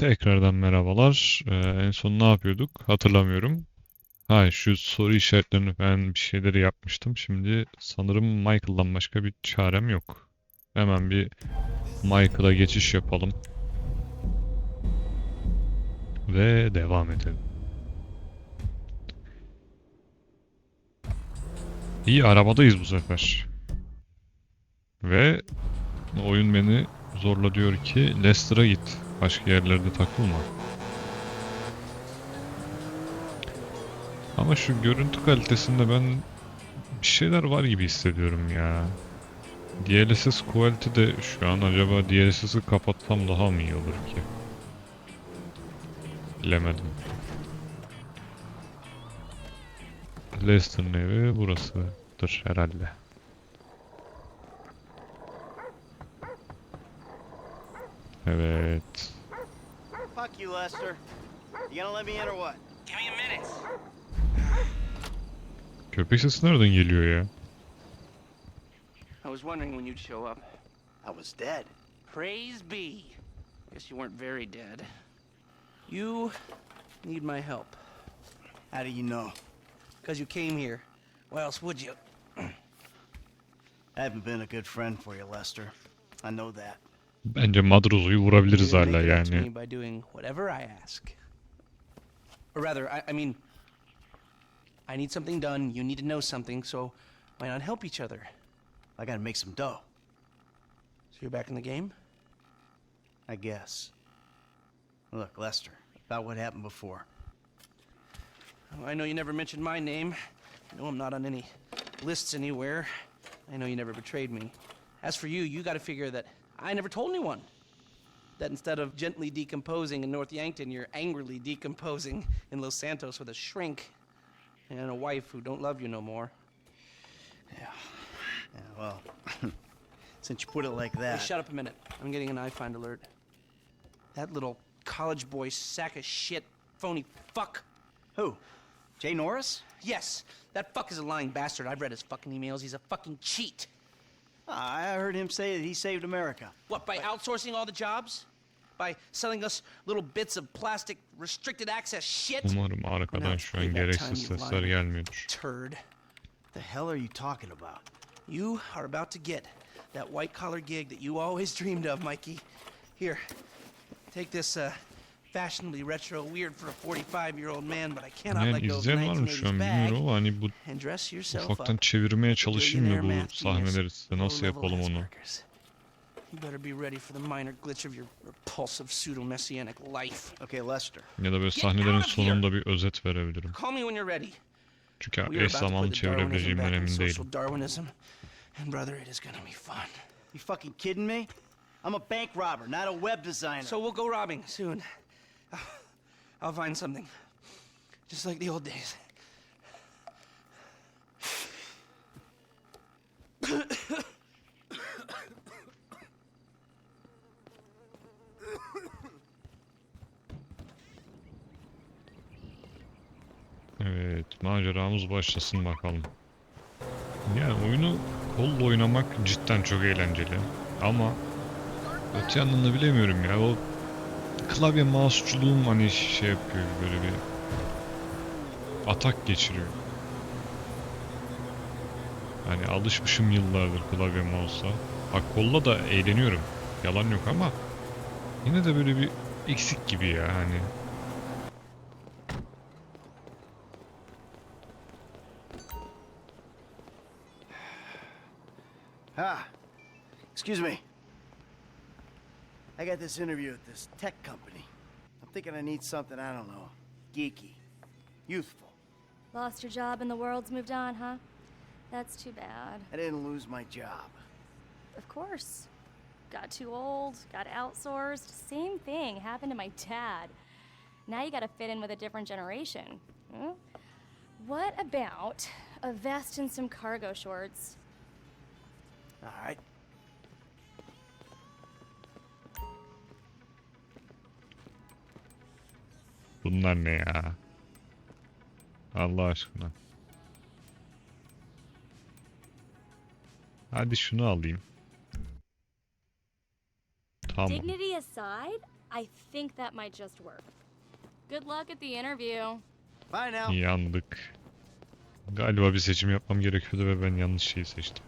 Tekrardan merhabalar. Ee, en son ne yapıyorduk? Hatırlamıyorum. Ha şu soru işaretlerini falan bir şeyleri yapmıştım. Şimdi sanırım Michael'dan başka bir çarem yok. Hemen bir Michael'a geçiş yapalım. Ve devam edelim. İyi arabadayız bu sefer. Ve oyun beni zorla diyor ki Leicester'a git. Başka yerlerde takılma. Ama şu görüntü kalitesinde ben bir şeyler var gibi hissediyorum ya. DLSS quality de şu an acaba DLSS'i kapatsam daha mı iyi olur ki? Bilemedim. Leicester'ın evi burasıdır herhalde. Evet. Fuck you, Lester. You gonna let me in or what? Give me a minute. Köpek sesi nereden geliyor ya? I was wondering when you'd show up. I was dead. Praise be. Guess you weren't very dead. You need my help. How do you know? Because you came here. Why else would you? I haven't been a good friend for you, Lester. I know that. Bence Madrozo'yu vurabiliriz hala to me yani. by doing whatever I ask. Or rather, I, I mean, I need something done, you need to know something, so why not help each other? I gotta make some dough, So you're back in the game? I guess. Look, Lester, about what happened before. Oh, I know you never mentioned my name. I know I'm not on any lists anywhere. I know you never betrayed me. As for you, you gotta figure that I never told anyone. That instead of gently decomposing in North Yankton, you're angrily decomposing in Los Santos with a shrink and a wife who don't love you no more. Yeah, well, since you put it like Hey, that. shut up a minute. I'm getting an iFind alert. That little college boy sack of shit, phony fuck. Who? Jay Norris? Yes, that fuck is a lying bastard. I've read his fucking emails. He's a fucking cheat. I heard him say that he saved America. What, by outsourcing all the jobs? By selling us little bits of plastic restricted access shit? Umarım arkadan şu an gereksiz sesler gelmiyordur. Turd. The hell are you talking about? You are about to get that white collar gig that you always dreamed of, Mikey. Here, take this uh, fashionably retro weird for a 45 year old man, but I cannot Yani let go of izleyen var mı şu 1980s an bag bilmiyorum ama hani bu and dress yourself ufaktan up. çevirmeye çalışayım mı bu sahneleri size nasıl yapalım onu? You better be ready for the minor glitch of your repulsive pseudo-messianic life. Okay, Lester. Ya da böyle sahnelerin sonunda bir özet verebilirim. Call me when you're ready. Çünkü eş zamanlı çevirebileceğimden emin değilim. Darwinism. And brother, it is gonna be fun. You fucking kidding me? I'm a bank robber, not a web designer. So we'll go robbing soon. I'll find something. Just like the old days. Evet, maceramız başlasın bakalım. Yani oyunu kolla oynamak cidden çok eğlenceli. Ama öte yandan da bilemiyorum ya o klavye mouse'culuğum hani şey yapıyor böyle bir atak geçiriyor. Hani alışmışım yıllardır klavye mouse'a. Ha kolla da eğleniyorum. Yalan yok ama yine de böyle bir eksik gibi ya hani. Ah, excuse me. I got this interview at this tech company. I'm thinking I need something, I don't know, geeky, youthful. Lost your job and the world's moved on, huh? That's too bad. I didn't lose my job. Of course. Got too old, got outsourced. Same thing happened to my dad. Now you gotta fit in with a different generation. Hmm? What about a vest and some cargo shorts? All right. Bunlar ne ya? Allah aşkına. Hadi şunu alayım. Tamam. Dignity aside, I think that might just work. Good luck at the interview. Bye now. Yandık. Galiba bir seçim yapmam gerekiyordu ve ben yanlış şeyi seçtim.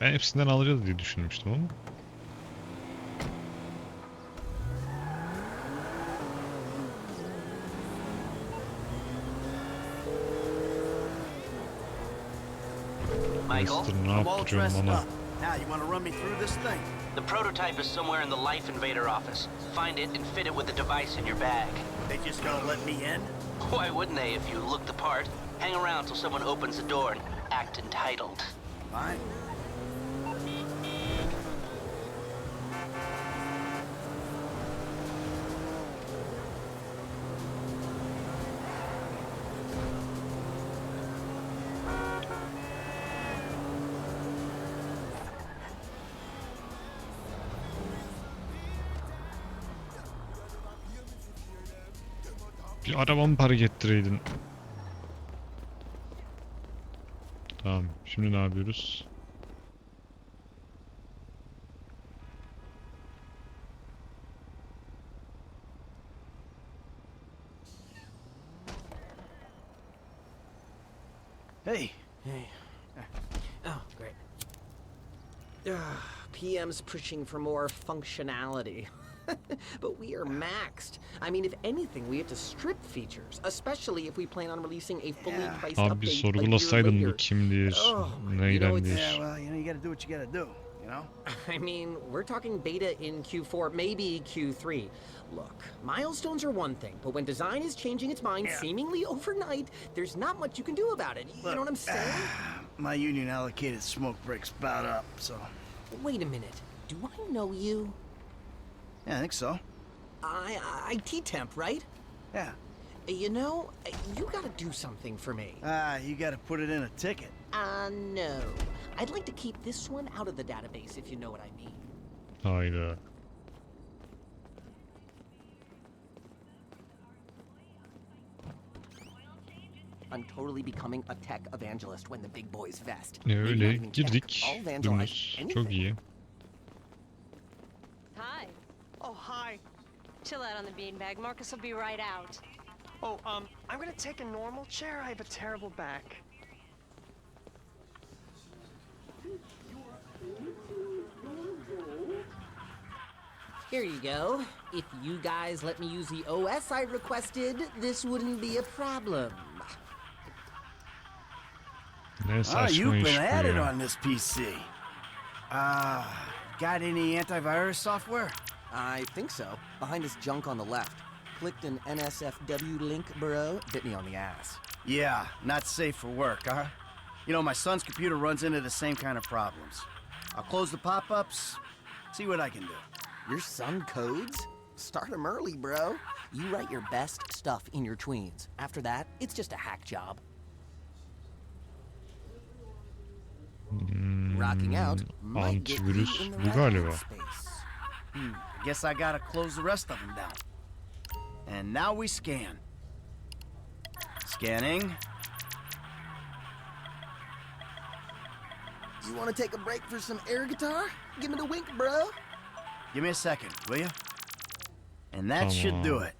Ben hepsinden alacağız diye düşünmüştüm ama. Michael, Mister I'm all dressed up. Now, you want to run me through this thing? the prototype is somewhere in the Life Invader office. Find it and fit it with the device in your bag. They just gonna let me in? Why wouldn't they if you look the part? Hang around till someone opens the door and act entitled. Fine. Arabamı park ettireydin. Tamam. Şimdi ne yapıyoruz? Hey, Oh, great. Ugh, PM's pushing for more functionality. but we are maxed. I mean, if anything, we have to strip features, especially if we plan on releasing a fully Yeah. priced Abi bir update a year sorgulasaydın bu later. kimdir, Oh, you know, neydendir? it's- yeah, well, you know, you gotta do what you gotta do, you know? I mean, we're talking beta in Q4, maybe Q3. Look, milestones are one thing, but when design is changing its mind Yeah. seemingly overnight, there's not much you can do about it. You know what I'm ah, saying? My union allocated smoke breaks about up, so. Wait a minute. Do I know you? Yeah, I think so. I, I IT temp, right? Yeah. You know, you gotta do something for me. Ah, you gotta put it in a ticket. Uh, no. I'd like to keep this one out of the database, if you know what I mean. I Hayda. I'm totally becoming a tech evangelist when the big boys vest. E Maybe öyle not tech, girdik. I'll anything. Çok iyi. Chill out on the beanbag. Marcus will be right out. Oh, um, I'm gonna take a normal chair. I have a terrible back. Here you go. If you guys let me use the OS I requested, this wouldn't be a problem. Ne Ah, saçma you've been bu at it on this PC. Ah, got any antivirus software? I think so. Behind this junk on the left. Clicked an NSFW link, bro. Bit me on the ass. Yeah, not safe for work, huh? You know, my son's computer runs into the same kind of problems. I'll close the pop-ups, see what I can do. Your son codes? Start Start 'em early, bro. You write your best stuff in your tweens. After that, it's just a hack job. Rocking out might get you in the bu right galiba. space. I guess I gotta close the rest of them down. And now we scan. Scanning. You want to take a break for some air guitar? Give me the wink, bro. Give me a second, will you? And that should do it.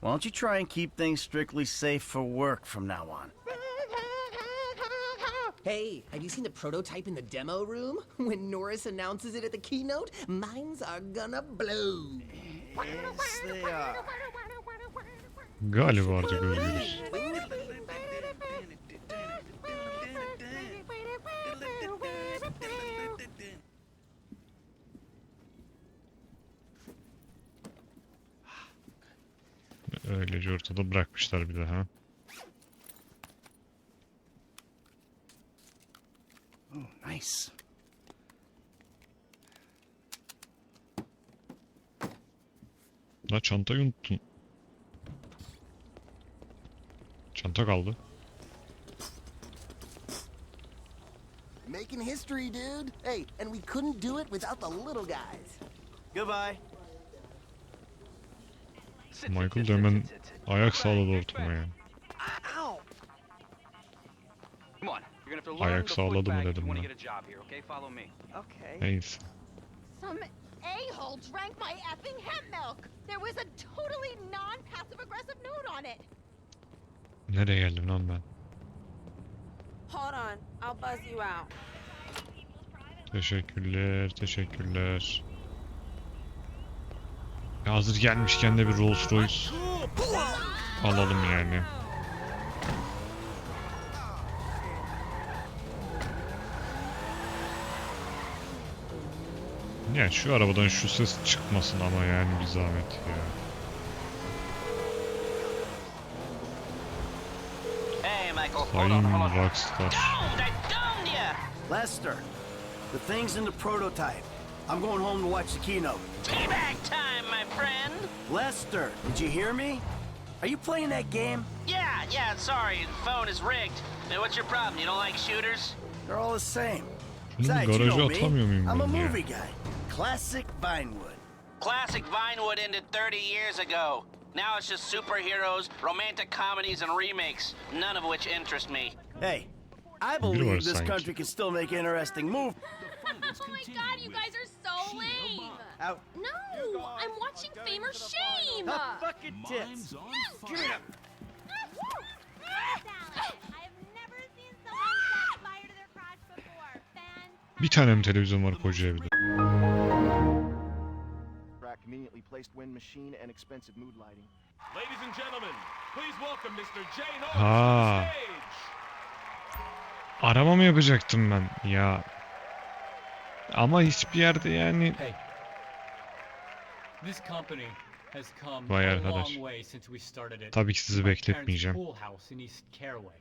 Why don't you try and keep things strictly safe for work from now on? Hey, have you seen the prototype in the demo room? When Norris announces it at the keynote, minds are gonna blow. Yes, they are. Galiba artık özgürüz. Öylece ortada bırakmışlar bir de ha. Oh, nice. La çantayı unuttun. Çanta kaldı. Making history, dude. Hey, and we couldn't do it without the little guys. Goodbye. Michael hemen ayak sağladı ortama ya. Ayak sağladı mı dedim ben. Neyse. Some a-hole drank my effing hemp milk. There was a totally non-passive aggressive note on it. Nereye geldim lan ben? Hold on, I'll buzz you out. Teşekkürler, teşekkürler. Ya hazır gelmişken de bir Rolls Royce alalım yani. Ya şu arabadan şu ses çıkmasın ama yani bir zahmet ya. Hey, Michael, hold Sayın on, hold on. Rockstar. Lester, the thing's in the prototype. I'm going home to watch the keynote. Teabag time, my friend! Lester, did you hear me? Are you playing that game? Yeah, yeah, sorry, the phone is rigged. Now, what's your problem? You don't like shooters? They're all the same. Besides, you know me. I'm a movie guy. Classic Vinewood. Classic Vinewood ended 30 years ago. Now it's just superheroes, romantic comedies, and remakes, none of which interest me. Hey, I believe this sanki. country can still make interesting movies. Oh my god, you guys are so lame! Out No! I'm watching Fame or Shame! the fucking tits. Give me that. I've never seen someone set fire to their crotch before. Fan Bir tane mi televizyon var koca evde? Track conveniently placed wind machine and expensive mood lighting. Ladies and gentlemen, please welcome Mr. Jay Norris Ha. to the stage. Arama mı yapacaktım ben? Ya. Ama hiçbir yerde yani Hey. This company has come Vay a arkadaş. long way since we started it. tabii ki sizi My parents' bekletmeyeceğim. pool house in East Caraway.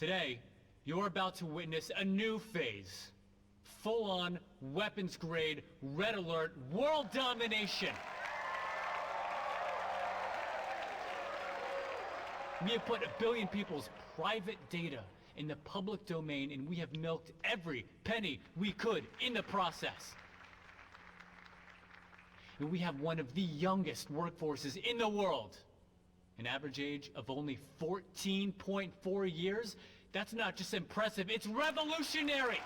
Today, you're about to witness a new phase. Full-on, weapons-grade, red alert, world domination. We have put a billion people's private data in the public domain and we have milked every penny we could in the process. And we have one of the youngest workforces in the world. An average age of only 14.4 years? That's not just impressive, it's revolutionary!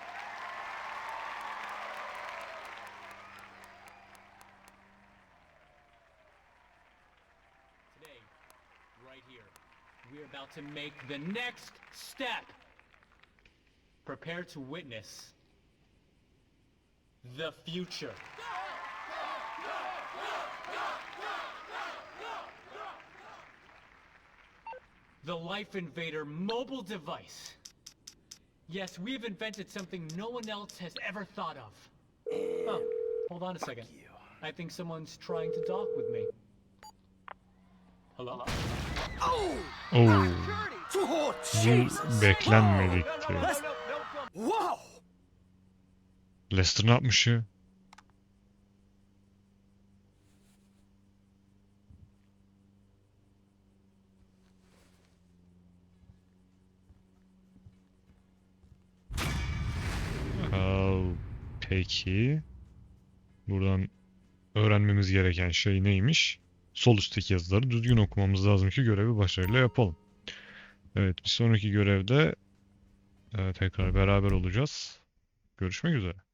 Today, right here, we're about to make the next step. Prepare to witness the future. The Life Invader mobile device. Yes, we've invented something no one else has ever thought of. Oh, hold on a second. I think someone's trying to talk with me. Hello? Oo, bu beklenmedikti. Whoa. Lester ne yapmış ya? Peki. Buradan öğrenmemiz gereken şey neymiş? Sol üstteki yazıları düzgün okumamız lazım ki görevi başarıyla yapalım. Evet, bir sonraki görevde e, tekrar beraber olacağız. Görüşmek üzere.